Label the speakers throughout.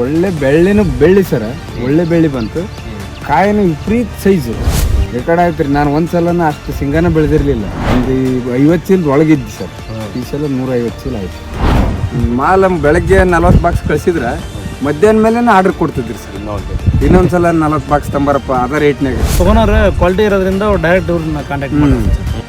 Speaker 1: ಒಳ್ಳೆ ಬೆಳ್ಳಿನೂ ಬೆಳ್ಳಿ ಸರ. ಒಳ್ಳೆ ಬೆಳ್ಳಿ ಬಂತು. ಕಾಯಿನ ವಿಪರೀತ ಸೈಜು ರೆಕಾರ್ಡ್ ಆಯ್ತು ರೀ ನಾನು ಒಂದು ಸಲನ ಅಷ್ಟು ಸಿಂಗಾನ ಬೆಳೆದಿರಲಿಲ್ಲ. ಒಂದು ಐವತ್ತು ಚೀಲದ ಒಳಗಿದ್ದು ಸರ್. ಈ ಸಲ ನೂರ ಐವತ್ತು ಚೀಲ ಆಯ್ತು. ಮಾಲ್ ಬೆಳಗ್ಗೆ ನಲ್ವತ್ತು ಬಾಕ್ಸ್ ಕಳಿಸಿದ್ರೆ ಮಧ್ಯಾಹ್ನ ಮೇಲೆ ಆರ್ಡರ್ ಕೊಡ್ತಿದ್ರಿ ಸರ್. ಇನ್ನೊಂದು ಸಲ ನಲ್ವತ್ತು ಬಾಕ್ಸ್ ತಂಬರಪ್ಪ. ಅದ ರೇಟ್ನಾಗ
Speaker 2: ತಗೋನವ್ರ ಕ್ವಾಲಿಟಿ ಇರೋದ್ರಿಂದ ಡೈರೆಕ್ಟ್ ಇವ್ರನ್ನ ಕಾಂಟ್ಯಾಕ್ಟ್ ಮಾಡ್ತಾರೆ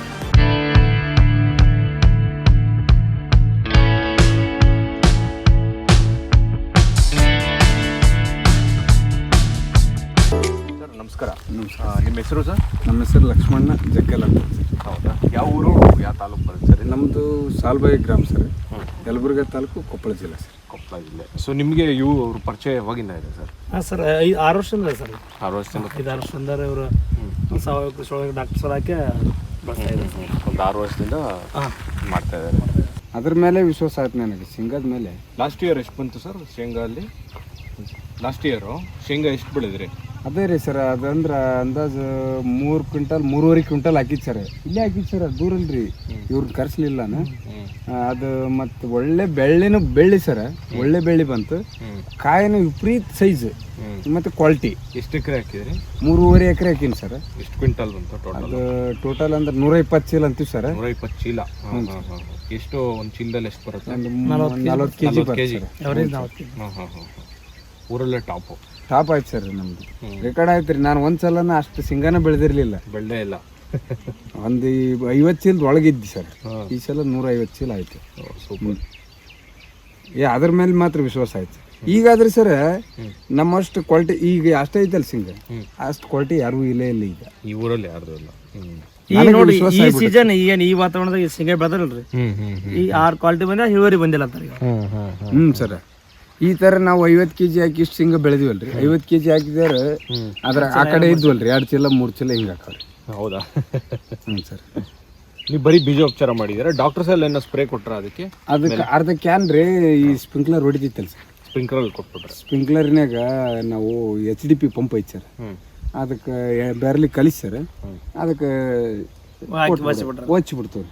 Speaker 3: ನಮಸ್ಕಾರ. ನಿಮ್ಮ ಹೆಸರು ಸರ್?
Speaker 1: ನಮ್ಮ ಹೆಸರು ಲಕ್ಷ್ಮಣ್ಣ ಜಗ್ಗಲ್ ಅಂತ.
Speaker 3: ಹೌದಾ? ಯಾವ ಊರು ಯಾವ ತಾಲೂಕು ಬರುತ್ತೆ ಸರ್
Speaker 1: ನಮ್ಮದು ಸಾಲ್ಬಾಯಿ ಗ್ರಾಮ ಸರ್ ಯಲಬುರ್ಗ ತಾಲೂಕು ಕೊಪ್ಪಳ ಜಿಲ್ಲೆ ಸರ್.
Speaker 3: ಕೊಪ್ಪಳ ಜಿಲ್ಲೆ. ಸೊ ನಿಮಗೆ ಇವು ಅವ್ರ ಪರಿಚಯ ಯಾವಾಗಿಂದ ಇದೆ ಸರ್?
Speaker 2: ಹಾಂ ಸರ್ ಐದು ಆರು ವರ್ಷದಿಂದ ಸರ್
Speaker 3: ಆರು ವರ್ಷದಿಂದ?
Speaker 2: ಐದು ಆರು ವರ್ಷದಿಂದ ಇವರು ಸಾವಯವ ಕೃಷಿ ಒಳಗೆ ಡಾಕ್ಟರ್ ಸರ್ ಹಾಕಿ ಬಳಸ್ತಾ ಇದ್ದಾರೆ
Speaker 3: ಒಂದು ಆರು ವರ್ಷದಿಂದ
Speaker 2: ಹಾಂ.
Speaker 3: ಮಾಡ್ತಾ ಇದ್ದಾರೆ.
Speaker 1: ಅದ್ರ ಮೇಲೆ ವಿಶ್ವಾಸ ಆಯ್ತು ನನಗೆ ಶೇಂಗಾದ ಮೇಲೆ.
Speaker 3: ಲಾಸ್ಟ್ ಇಯರ್ ಎಷ್ಟು ಬಂತು ಸರ್ ಶೇಂಗಾ ಅಲ್ಲಿ ಲಾಸ್ಟ್ ಇಯರು ಶೇಂಗಾ ಎಷ್ಟು ಬೆಳೆದ್ರಿ?
Speaker 1: ಅದೇ ರೀ ಸರ್ ಅದಂದ್ರೆ ಅಂದಾಜು ಮೂರು ಕ್ವಿಂಟಲ್ ಮೂರುವರೆ ಕ್ವಿಂಟಲ್ ಹಾಕಿತ್ತು ಸರ್. ಇಲ್ಲೇ ಹಾಕಿತ್ತು ಸರ್ ದೂರ ಇಲ್ರಿ ಇವ್ರನ್ನ ಕರ್ಸ್ಲಿಲ್ಲ ಅದು ಮತ್ತು ಒಳ್ಳೆ ಬೆಳ್ಳಿನೂ ಬೆಳ್ಳಿ ಸರ್. ಒಳ್ಳೆ ಬೆಳ್ಳಿ ಬಂತು. ಕಾಯಿನ ವಿಪರೀತ ಸೈಜ್. ಮತ್ತು ಕ್ವಾಲಿಟಿ.
Speaker 3: ಎಷ್ಟು ಎಕರೆ ಹಾಕಿದ್ರಿ?
Speaker 1: ಮೂರುವರೆ ಎಕರೆ ಹಾಕಿನಿ ಸರ್.
Speaker 3: ಎಷ್ಟು ಕ್ವಿಂಟಲ್ ಬಂತು ಟೋಟಲ್
Speaker 1: ಅದು ಟೋಟಲ್ ಅಂದ್ರೆ ನೂರ ಇಪ್ಪತ್ತು ಚೀಲ ಅಂತೀವಿ ಸರ್.
Speaker 3: ನೂರ ಇಪ್ಪತ್ತು ಚೀಲ ಎಷ್ಟು ಒಂದು ಚೀಲದಲ್ಲಿ ಎಷ್ಟು ಬರುತ್ತೆ?
Speaker 1: ನಲ್ವತ್ತು ಕೆ ಜಿ
Speaker 3: ಊರಲ್ಲೇ ಟಾಪು.
Speaker 1: ಟಾಪ್ ಆಯ್ತು ಸರ್ ನಮ್ದು. ರೆಕಾರ್ಡ್ ಆಯ್ತು ರೀ ನಾನು ಒಂದು ಸಲನ ಅಷ್ಟು ಸಿಂಗಾನ ಬೆಳೆದಿರ್ಲಿಲ್ಲ.
Speaker 3: ಬೆಳ್ದೇ ಇಲ್ಲ.
Speaker 1: ಒಂದು ಐವತ್ತು ಚೀಲದ ಒಳಗಿದ್ದು ಸರ್. ಈ ಸಲ ನೂರ ಐವತ್ತು ಚೀಲ ಆಯ್ತು.
Speaker 3: ಸೂಪರ್
Speaker 1: ಏ ಅದ್ರ ಮೇಲೆ ಮಾತ್ರ ವಿಶ್ವಾಸ ಆಯ್ತು. ಈಗಾದ್ರೆ ಸರ್ ನಮ್ಮಷ್ಟು ಕ್ವಾಲಿಟಿ ಈಗ ಅಷ್ಟೇ ಐತಲ್ಲ ಸಿಂಗ. ಅಷ್ಟು ಕ್ವಾಲಿಟಿ ಯಾರಿಗೂ ಇಲ್ಲೇ ಇಲ್ಲ ಈಗ.
Speaker 3: ಈ ಊರಲ್ಲಿ ಯಾರು ಇಲ್ಲ.
Speaker 2: ಈಗ ನೋಡಿ ಈ ಸೀಸನ್ ಏನ್ ಈ ವಾತಾವರಣದಾಗ ಶೇಂಗಾ ಬೆಳೆದ್ರಲ್ರಿ ಈ ಆರ್ ಕ್ವಾಲಿಟಿ ಬಂದ್ರೆ ಇಳುವರಿ ಬಂದಿಲ್ಲ
Speaker 3: ಹ್ಞೂ ಹ್ಞೂ
Speaker 1: ಸರ್. ಈ ತರ ನಾವು ಐವತ್ತು ಕೆ ಜಿ ಹಾಕಿ ಇಷ್ಟು ಹಿಂಗ ಬೆಳೆದಿವಲ್ರಿ. ಐವತ್ತು ಕೆ ಜಿ ಹಾಕಿದ್ರೆ ಅದ್ರ ಆ ಕಡೆ ಇದ್ವಲ್ರಿ. ಎರಡು ಚೀಲ ಮೂರು ಚೀಲ ಹಿಂಗ ಹಾಕವ್ರಿ.
Speaker 3: ಹೌದಾ?
Speaker 1: ಹ್ಞೂ ಸರ್.
Speaker 3: ನೀವು ಬರೀ ಬೀಜೋಪಚಾರ ಮಾಡಿದ್ದೀರಾ? ಡಾಕ್ಟರ್ಸ್ ಎಲ್ಲ ಏನೋ ಸ್ಪ್ರೇ ಕೊಟ್ರ ಅದಕ್ಕೆ?
Speaker 1: ಅದಕ್ಕೆ ಅರ್ಧ ಕ್ಯಾನ್ ರೀ ಈ ಸ್ಪ್ರಿಂಕ್ಲರ್ ಹೊಡಿತಿತ್ತಲ್ಲ ಸರ್.
Speaker 3: ಸ್ಪ್ರಿಂಕ್ಲರ್ ಕೊಟ್ಬಿಟ್ರೆ.
Speaker 1: ಸ್ಪ್ರಿಂಕ್ಲರ್ನಾಗ ನಾವು ಎಚ್ ಡಿ ಪಿ ಪಂಪ್ ಐತಿ ಸರ್. ಅದಕ್ಕೆ ಬೆರಲಿ ಕಲಿಸಿ ಸರ್. ಅದಕ್ಕೆ ಓಚಿ ಬಿಡ್ತೀವಿ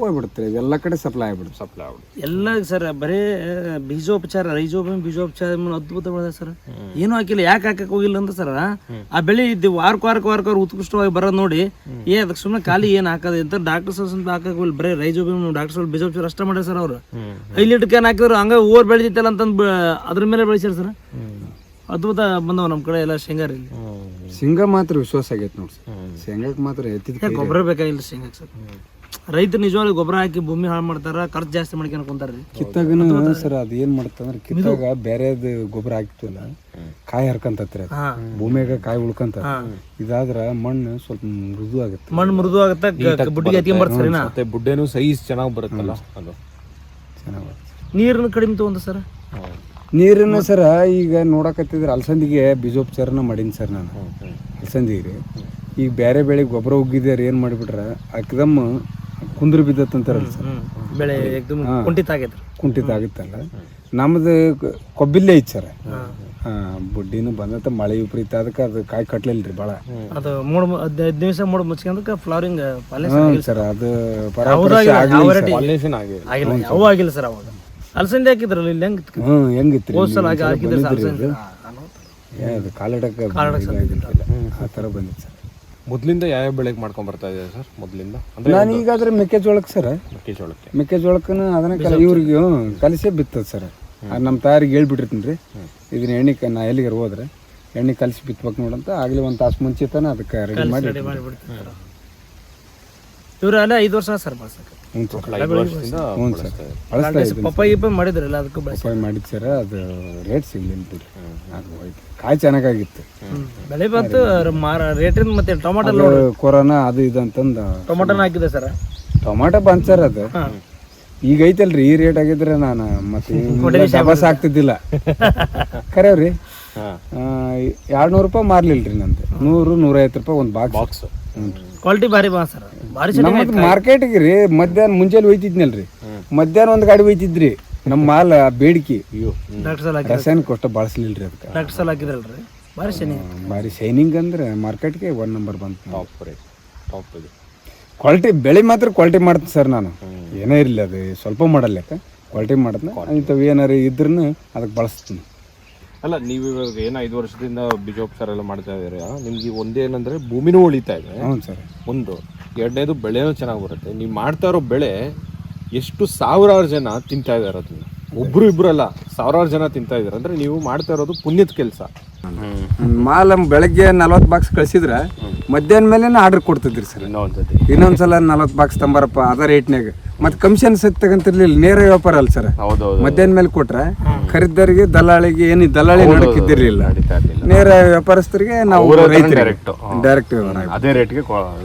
Speaker 1: ಹೋಗ್ಬಿಡ್ತಾರೆ ಎಲ್ಲ ಕಡೆ ಸಪ್ಲೈ ಆಗ್ಬಿಡ್ತು
Speaker 3: ಸಪ್ಲೈ ಆಗ್ಬಿಡ್ತು
Speaker 2: ಎಲ್ಲ ಸರ್ ಬರೇ ಬೀಜೋಪಚಾರ ರೈಜೋಬಿ ಬೀಜೋಪಚಾರ ಮೇಲೆ ಅದ್ಭುತ ಬೆಳೆದ ಸರ್ ಏನು ಹಾಕಿಲ್ಲ ಯಾಕೆ ಹಾಕಕ್ ಹೋಗಿಲ್ಲ ಅಂತ ಸರ್. ಆ ಬೆಳೆ ಇದ್ದು ವಾರಕ್ಕೆ ವಾರಕ್ಕೆ ವಾರಕ್ಕೆ ಅವ್ರು ಉತ್ಕೃಷ್ಟವಾಗಿ ಬರೋದು ನೋಡಿ ಏ ಅದಕ್ಕೆ ಸುಮ್ಮನೆ ಖಾಲಿ ಏನು ಹಾಕೋದು ಅಂತ ಡಾಕ್ಟರ್ ಸರ್ ಅಂತ ಹಾಕಕ್ ಹೋಗಿಲ್ಲ. ಬರೀ ರೈಜೋಬಿ ಡಾಕ್ಟರ್ ಸರ್ ಬೀಜೋಪಚಾರ ಅಷ್ಟೇ ಮಾಡ್ಯಾರ ಸರ್ ಅವರು. ಐದು ಲೀಟರ್ ಕ್ಯಾನ್ ಹಾಕಿದ್ರು ಹಂಗ ಓವರ್ ಬೆಳೆದಿತ್ತಲ್ಲ ಅಂತಂದು ಅದ್ರ ಮೇಲೆ ಬೆಳೆಸ್ಯಾರ ಸರ್. ಅದ್ಭುತ ಬಂದವ ನಮ್ಮ ಕಡೆ ಎಲ್ಲ ಶೇಂಗಾರಿ
Speaker 1: ಶೇಂಗಾ ಮಾತ್ರ ವಿಶ್ವಾಸ ಆಗೈತೆ ನೋಡಿ ಶೇಂಗಾಕ್ ಶೇಂಗಾಕ್ಕೆ ಮಾತ್ರ ಎತ್ತಿದ.
Speaker 2: ಗೊಬ್ಬರ ಬೇಕಾಗಿಲ್ಲ ಶೇಂಗಾಕ್ ಸರ್. ರೈತರು ನಿಜವಾಗ್ಲೂ ಗೊಬ್ಬರ ಹಾಕಿ ಭೂಮಿ ಹಾಳು ಮಾಡ್ತಾರ ಖರ್ಚು ಜಾಸ್ತಿ ಮಾಡ್ಕೊಂಡು ರೀ.
Speaker 1: ಕಿತ್ತಾಗನು ಸರ್ ಅದು ಏನು ಮಾಡುತ್ತಂದ್ರೆ ಕಿತ್ತಾಗ ಬೇರೆದು ಗೊಬ್ಬರ ಹಾಕ್ತಿವಲ್ಲ ಕಾಯಿ ಹರ್ಕಂತತ್ರಿ ಅದು.
Speaker 2: ಹಾ.
Speaker 1: ಭೂಮಿಯಾಗ ಕಾಯಿ ಉಳ್ಕಂತ. ಇದಾದ್ರ ಮಣ್ಣು ಸ್ವಲ್ಪ ಮೃದು ಆಗುತ್ತೆ.
Speaker 2: ಮಣ್ಣು ಮೃದು ಆಗುತ್ತೆ ಬುಡ್ಡಿಗೆ ಹತ್ಕೊಂಡ್ ಸರಿನಾ?
Speaker 3: ಮತ್ತೆ ಬುಡ್ಡೆನು ಸೈಜ್ ಚೆನ್ನಾಗಿ ಬರುತ್ತಲ್ಲ ಅದು.
Speaker 1: ಚೆನ್ನಾಗಿ
Speaker 2: ನೀರನ್ನು ಕಡಿಮೆ ತಗೊಂಡ ಸರ್.
Speaker 1: ನೀರನ್ನು ಸರ ಈಗ ನೋಡಕತ್ತಿದ್ರೆ ಅಲಸಂದಿಗೆ ಬೀಜೋಪಚಾರನ ಮಾಡೀನಿ ಸರ್ ನಾನು. ಅಲಸಂದಿಗೆ. ರೀ ಈಗ ಬೇರೆ ಬೆಳೆ ಗೊಬ್ಬರ ಉಗ್ಗಿದಾರೆ ಏನು ಮಾಡಿಬಿಟ್ರೆ ಅಕ್ದಮ್ ಕುಂದ್ರ ಬಿದ್ದತ್ತಂತಾರಲ್ಲ ಸರ್.
Speaker 2: ಬೆಳೆ ಕುಂಠಿತ ಆಗೈತೆ
Speaker 1: ಕುಂಠಿತ ಆಗುತ್ತಲ್ಲ. ನಮ್ಮದು ಕೊಬ್ಬಿಲ್ಲೇ ಐತೆ ಸರ್. ಹಾಂ. ಬುಡ್ಡಿನೂ ಬಂದತ್ತ ಮಳೆ ವಿಪರೀತ ಅದಕ್ಕೆ ಅದು ಕಾಯಿ ಕಟ್ಲಿಲ್ಲ ರೀ ಭಾಳ
Speaker 2: ಅದು ಮೂಡ್ ಹದಿನೈದು ದಿವಸ ಮೂಡ್ ಮುಚ್ಕೊಂಡಕ್ಕೆ ಫ್ಲವರಿಂಗ್
Speaker 1: ಸರ್ ಅದು
Speaker 2: ಆಗಿಲ್ಲ ಆಗಿಲ್ಲ ಸರ್ ಅವಾಗ. ಅಲಸಂದೆ ಹಾಕಿದ್ರಲ್ಲ ಇಲ್ಲಿ ಹೆಂಗ್
Speaker 1: ಹ್ಞೂ ಹೆಂಗಿತ್ತು
Speaker 2: ಹೋದ್ ಸಲ ಹಾಕಿ ಹಾಕಿದ್ರೆ ಸರ್ ಅಲಸಂದೆ
Speaker 1: ಏ ಅದು ಕಾಲಿಡಕ್ಕೆ ಆ ಥರ ಬಂದಿತ್ತು ಸರ್.
Speaker 3: ಮೊದಲಿಂದ ಯಾವ ಬೆಳೆಗೆ ಮಾಡ್ಕೊಂಡು ಬರ್ತಾ ಇದೆ ಸರ್? ಮೊದಲಿಂದ? ಅಂದ್ರೆ
Speaker 1: ನಾನು ಈಗಾದ್ರೆ ಮೆಕ್ಕೆಜೋಳಕ್ಕೆ ಸರ್.
Speaker 3: ಮೆಕ್ಕೆಜೋಳಕ್ಕೆ.
Speaker 1: ಮೆಕ್ಕೆಜೋಳಕ್ಕನ ಅದನ್ನ ಕಲ ಇವ್ರಿಗೆ ಹ್ಞೂ ಕಲಸಿ ಬಿತ್ತದ ಸರ್. ಅದು ನಮ್ಮ ತಾಯಿಗೆ ಹೇಳ್ಬಿಟ್ಟಿರ್ತೀನಿ ರೀ. ಇದನ್ನ ಎಣ್ಣೆ ಕ- ನಾ ಎಲ್ಲಿಗಾರ ಹೋದ್ರೆ ಎಣ್ಣೆ ಕಲಸಿ ಬಿತ್ಬೇಕು ನೋಡಂತ ಆಗಲಿ ಒಂದು ತಾಸು ಮುಂಚಿತನ ಅದಕ್ಕೆ ರೆಡಿ ಮಾಡಿ
Speaker 2: ರೆಡಿ ಇವ್ರು ಅಲ್ಲೇ ಐದು ವರ್ಷ ಸರ್ ಬಳಸಕ್ಕೆ.
Speaker 1: ಹ್ಞೂ ಸರ್
Speaker 3: ಐದು ವರ್ಷದಿಂದ ಬಳಸ್ತಾ ಇದೆ.
Speaker 1: ಬಳಸ್ತಾ ಇದ್ದೀನಿ
Speaker 2: ಪಪ್ಪ ಗಿಪ್ಪ ಮಾಡಿದ್ರಲ್ಲ ಅದಕ್ಕೂ ಬಳಸಿ
Speaker 1: ಉಪಾಯ ಮಾಡಿದ್ದು ಸರ್ ಅದು ರೇಟ್ ಸಿಗ್ಲಿಲ್ಲ ಬಿಡ್ರಿ ಅದು ಹೋಯ್ತು. ಕಾಯಿ ಚೆನ್ನಾಗಾಗಿತ್ತು.
Speaker 2: ಬೆಳೆ ಬಂತು ಮಾರ ರೇಟಿಂದ ಮತ್ತೆ ಟೊಮಾಟೊ
Speaker 1: ಅದು ಕೊರೋನಾ ಅದು ಇದು ಅಂತಂದು.
Speaker 2: ಟೊಮಾಟೋನ ಹಾಕಿದೆ ಸರ್.
Speaker 1: ಟೊಮಾಟೊ ಬಂದ್ ಸರ್ ಅದು. ಈಗ ಐತಲ್ರಿ ಈ ರೇಟ್ ಆಗಿದ್ರೆ ನಾನು ಮತ್ತೆ ಡಬಸ್ ಆಗ್ತಿದ್ದಿಲ್ಲ ಖರೇವ್ರಿ
Speaker 3: ಹಾ.
Speaker 1: ಎರಡು ನೂರು ರೂಪಾಯಿ ಮಾರ್ಲಿಲ್ರಿ ರೀ ನಂದು ನೂರು ನೂರೈವತ್ತು ರೂಪಾಯಿ ಒಂದು ಬಾಕ್ಸ್
Speaker 3: ಬಾಕ್ಸ್
Speaker 2: ಕ್ವಾಲಿಟಿ ಭಾರಿ ಬಾ ಸರ್ ಭಾರಿ ಚೆನ್ನಾಗಿ
Speaker 1: ನಮ್ಮದು ಮಾರ್ಕೆಟ್ಗೆ ರೀ ಮಧ್ಯಾಹ್ನ ಮುಂಜಾನೆ ಒಯ್ತಿದ್ನಲ್ರಿ ಮಧ್ಯಾಹ್ನ ಒಂದು ಗಾಡಿ ಒಯ್ತಿದ್ರಿ ನಮ್ಮ ಮಾಲ್ ಬೇಡಿಕೆ.
Speaker 3: ಅಯ್ಯೋ
Speaker 2: ಡಾಕ್ಟರ್ ಸಲ
Speaker 1: ಅಷ್ಟ ಬಳಸಲಿಲ್ಲ ರೀ ಅದಕ್ಕೆ
Speaker 2: ಡಾಕ್ಟರ್ ಸಲ ಹಾಕಿದ್ರಲ್ರಿ? ಭಾರಿ ಶೈನಿಂಗ್
Speaker 1: ಭಾರಿ ಶೈನಿಂಗ್ ಅಂದ್ರೆ ಮಾರ್ಕೆಟ್ಗೆ ಒನ್ ನಂಬರ್ ಬಂತು.
Speaker 3: ಟಾಪ್ ರೇಟ್ ಟಾಪ್ ಇದು.
Speaker 1: ಕ್ವಾಲಿಟಿ ಬೆಳೆ ಮಾತ್ರ ಕ್ವಾಲಿಟಿ ಮಾಡ್ತೀನಿ ಸರ್ ನಾನು. ಏನೇ ಇರಲಿ ಅದು ಸ್ವಲ್ಪ ಮಾಡಲ್ಲ ಯಾಕೆ ಕ್ವಾಲಿಟಿ ಮಾಡಿದ್ನ ಇಂಥವು ಏನಾರು ಇದ್ರೂ ಅದಕ್ಕೆ ಬಳಸ್ತೀನಿ.
Speaker 3: ಅಲ್ಲ ನೀವು ಇವಾಗ ಏನು ಐದು ವರ್ಷದಿಂದ ಸರ್ ಎಲ್ಲ ಮಾಡ್ತಾ ಇದ್ದೀರಾ? ನಿಮ್ಗೆ ಒಂದೇನಂದ್ರೆ ಭೂಮಿನೂ ಉಳಿತಾ ಇದೆ.
Speaker 1: ಹ್ಞೂ ಸರ್
Speaker 3: ಒಂದು ಎರಡನೇದು ಬೆಳೆನೂ ಚೆನ್ನಾಗಿ ಬರುತ್ತೆ. ನೀವು ಮಾಡ್ತಾ ಇರೋ ಬೆಳೆ ಎಷ್ಟು ಸಾವಿರಾರು ಜನ ತಿಂತಾ ಇದ್ದಾರೆ ಅದನ್ನ. ಒಬ್ರು ಇಬ್ರು ಅಲ್ಲ ಸಾವಿರಾರು ಜನ ತಿಂತಾ ಇದ್ದಾರೆ ಅಂದ್ರೆ ನೀವು ಮಾಡ್ತಾ ಇರೋದು ಪುಣ್ಯದ ಕೆಲಸ.
Speaker 1: ಮಾಲ್ ಬೆಳಗ್ಗೆ ನಲ್ವತ್ತು ಬಾಕ್ಸ್ ಕಳ್ಸಿದ್ರೆ ಮಧ್ಯಾಹ್ನ ಮೇಲೆ ಆರ್ಡರ್ ಕೊಡ್ತಿದ್ರಿ ಸರ್
Speaker 3: ಇನ್ನೊಂದ್ಸತಿ
Speaker 1: ಇನ್ನೊಂದ್ಸಲ ನಲ್ವತ್ತು ಬಾಕ್ಸ್ ತಂಬಾರಪ್ಪ ಅದ ರೇಟ್ನಾಗ ಮತ್ತೆ ಕಮಿಷನ್ ಸತ್ ತಗಂತಿರ್ಲಿಲ್ಲ ನೇರ ವ್ಯಾಪಾರ ಅಲ್ಲ ಸರ್
Speaker 3: ಹೌದೌದು.
Speaker 1: ಮಧ್ಯಾಹ್ನ ಮೇಲೆ ಕೊಟ್ರೆ ಖರೀದಾರಿಗೆ ದಲ್ಲಾಳಿಗೆ ಏನು ದಲ್ಲಾಳಿ ನಡಕಿದ್ದಿರಲಿಲ್ಲ ನೇರ ವ್ಯಾಪಾರಸ್ಥರಿಗೆ ನಾವು
Speaker 3: ಡೈರೆಕ್ಟ್.
Speaker 1: ಡೈರೆಕ್ಟ್
Speaker 3: ಅದೇ ರೇಟ್ಗೆ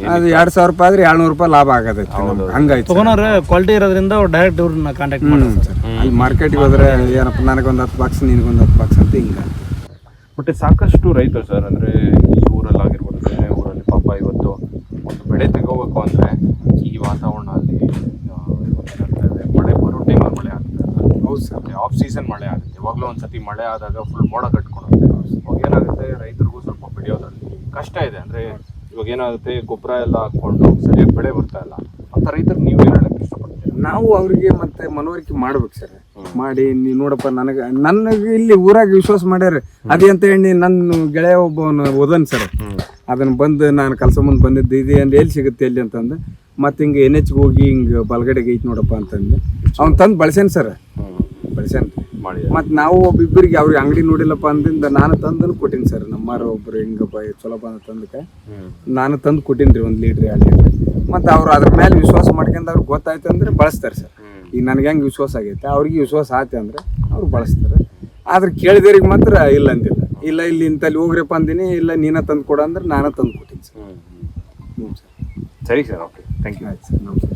Speaker 1: ಅದು ಎರಡ್ ಸಾವಿರ ರೂಪಾಯಿ ಆದ್ರೆ ಏಳ್ನೂರು ರೂಪಾಯಿ ಲಾಭ ಆಗದೈತಿ ನಮ್ಗೆ. ಹಂಗಾಯ್ತು.
Speaker 2: ತಗೊಳೋರು ಕ್ವಾಲಿಟಿ ಇರೋದ್ರಿಂದ ಅವ್ರು ಡೈರೆಕ್ಟ್ ಇವ್ರನ್ನ ಕಾಂಟ್ಯಾಕ್ಟ್
Speaker 1: ಹ್ಮ್. ಸರ್. ಅಲ್ಲಿ ಮಾರ್ಕೆಟ್ಗೆ ಹೋದ್ರೆ ಏನಪ್ಪ ನನಗೊಂದು ಹತ್ತು ಬಾಕ್ಸ್ ನಿನಗೊಂದು ಹತ್ತು ಬಾಕ್ಸ್ ಅಂತ ಹಿಂಗ.
Speaker 3: ಮತ್ತೆ ಸಾಕಷ್ಟು ರೈತರು ಸರ್ ಅಂದ್ರೆ ಈ ಊರಲ್ಲಿ ಆಗಿರ್ಬೋದು ಬೇರೆ ಊರಲ್ಲಿ ಪಾಪ ಇವತ್ತು ಒಂದು ಬೆಳೆ ತಗೋಬೇಕು ಅಂದ್ರೆ ಈ ವಾತಾವರಣ ಅಲ್ಲಿ ಆ, ಇವತ್ತೇನಾಗ್ತದೆ, ಮಳೆ ಬರೋ ಟೈಮಲ್ಲಿ ಮಳೆ
Speaker 1: ಹೌದು
Speaker 3: ಆಫ್ ಸೀಸನ್ ಮಳೆ ಆಗುತ್ತೆ. ಯಾವಾಗಲೂ ಒಂದ್ಸತಿ ಮಳೆ ಆದಾಗ ಫುಲ್ ಮೋಡ ಕಟ್ಕೊಳುತ್ತೆ. ಇವಾಗ ಏನಾಗುತ್ತೆ ರೈತರಿಗೂ ಸ್ವಲ್ಪ ಬೆಳೆಯೋದ್ರಲ್ಲಿ ಕಷ್ಟ ಇದೆ. ಅಂದ್ರೆ ಇವಾಗ ಏನಾಗುತ್ತೆ ಗೊಬ್ಬರ ಎಲ್ಲ ಹಾಕ್ಕೊಂಡು ಸರಿಯಾಗಿ ಬೆಳೆ ಬರ್ತಾ ಇಲ್ಲ. ಅಂತ ರೈತರು ನೀವು ಏನು ಹೇಳಕ್ ಇಷ್ಟಪಡ್ತೀರಾ?
Speaker 1: ನಾವು ಅವ್ರಿಗೆ ಮತ್ತೆ ಮನವರಿಕೆ ಮಾಡ್ಬೇಕು ಸರ್. ಮಾಡಿ ನೀವು ನೋಡಪ್ಪ ನನಗೆ ನನಗೆ ಇಲ್ಲಿ ಊರಾಗ ವಿಶ್ವಾಸ ಮಾಡ್ಯಾರ ಅದೇ ಅಂತ ಹೇಳಿ ನನ್ನ ಗೆಳೆಯ ಒಬ್ಬವನು ಓದನ್ ಸರ್. ಅದನ್ನ ಬಂದು ನಾನು ಕೆಲಸ ಮುಂದೆ ಬಂದಿದ್ದು ಇದೆ ಅಂದ್ರೆ ಎಲ್ಲಿ ಸಿಗುತ್ತೆ ಎಲ್ಲಿ ಅಂತಂದು ಮತ್ತೆ ಹಿಂಗೆ ಎನ್ ಎಚ್ಗೆ ಹೋಗಿ ಹಿಂಗೆ ಬಲಗಡೆಗೆ ಐತಿ ನೋಡಪ್ಪ ಅಂತಂದು ಅವ್ನು ತಂದು ಬಳಸ್ಯಾನ ಸರ್. ಬಳಸ್ಯಾನ ಮತ್ತು ನಾವು ಒಬ್ಬಿಬ್ಬರಿಗೆ ಅವ್ರಿಗೆ ಅಂಗಡಿ ನೋಡಿಲ್ಲಪ್ಪ ಅಂದಿಂದ ನಾನು ತಂದು ಕೊಟ್ಟಿನಿ ಸರ್. ನಮ್ಮಾರ ಒಬ್ರು ಹಿಂಗಪ್ಪ ಚಲೋ ಬಂದ ತಂದಕ್ಕೆ. ನಾನು ತಂದು ಕೊಟ್ಟೀನಿ ರೀ ಒಂದು ಲೀಟ್ರ್ ಎರಡು ಲೀಟ್ರ್. ಮತ್ತು ಅವ್ರು ಅದ್ರ ಮೇಲೆ ವಿಶ್ವಾಸ ಮಾಡ್ಕೊಂಡು ಅವ್ರಿಗೆ ಗೊತ್ತಾಯ್ತು ಅಂದ್ರೆ ಬಳಸ್ತಾರೆ ಸರ್. ಈಗ ನನಗೆ ಹೆಂಗೆ ವಿಶ್ವಾಸ ಆಗೈತೆ? ಅವ್ರಿಗೆ ವಿಶ್ವಾಸ ಆಯ್ತು ಅಂದ್ರೆ ಅವ್ರು ಬಳಸ್ತಾರೆ. ಆದ್ರೆ ಕೇಳಿದವ್ರಿಗೆ ಮಾತ್ರ ಇಲ್ಲ ಅಂತಿಲ್ಲ. ಇಲ್ಲ ಇಲ್ಲಿ ಇಂತಲ್ಲಿ ಹೋಗ್ರಪ್ಪ ಅಂದಿನಿ ಇಲ್ಲ ನೀನ ತಂದು ಕೊಡ ಅಂದ್ರೆ ನಾನು ತಂದು ಕೊಟ್ಟಿನಿ ಸರ್. ಹ್ಞೂ ಸರ್.
Speaker 3: ಸರಿ ಸರ್ ಓಕೆ. ಥ್ಯಾಂಕ್ ಯು
Speaker 1: ಆಯ್ತು ಸರ್. ನಮಸ್ಕಾರ.